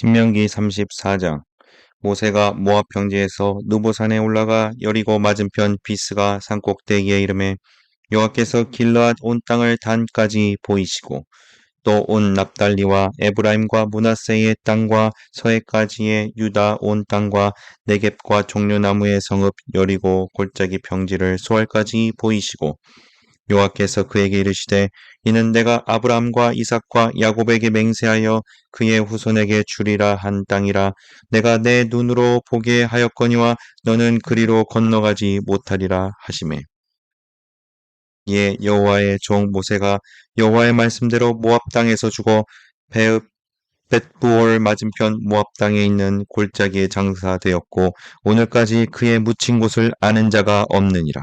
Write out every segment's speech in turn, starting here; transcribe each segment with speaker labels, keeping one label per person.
Speaker 1: 신명기 34장. 모세가 모압 평지에서 누보산에 올라가 여리고 맞은편 비스가 산 꼭대기에 이름에 여호와께서 길르앗 온 땅을 단까지 보이시고 또 온 납달리와 에브라임과 문하세의 땅과 서해까지의 유다 온 땅과 네겝과 종려나무의 성읍 여리고 골짜기 평지를 소알까지 보이시고 여호와께서 그에게 이르시되 이는 내가 아브라함과 이삭과 야곱에게 맹세하여 그의 후손에게 주리라 한 땅이라 내가 내 눈으로 보게 하였거니와 너는 그리로 건너가지 못하리라 하시매 이에 여호와의 종 모세가 여호와의 말씀대로 모압 땅에서 죽어 베읍 벳부올 맞은편 모압 땅에 있는 골짜기에 장사되었고 오늘까지 그의 묻힌 곳을 아는 자가 없느니라.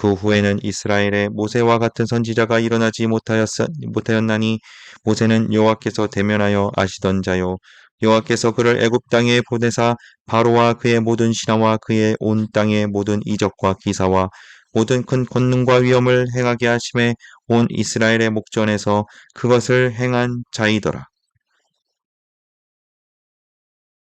Speaker 1: 그 후에는 이스라엘에 모세와 같은 선지자가 일어나지 못하였, 못하였나니 모세는 여호와께서 대면하여 아시던 자요 여호와께서 그를 애굽 땅에 보내사 바로와 그의 모든 신하와 그의 온 땅의 모든 이적과 기사와 모든 큰 권능과 위엄을 행하게 하심에 온 이스라엘의 목전에서 그것을 행한 자이더라.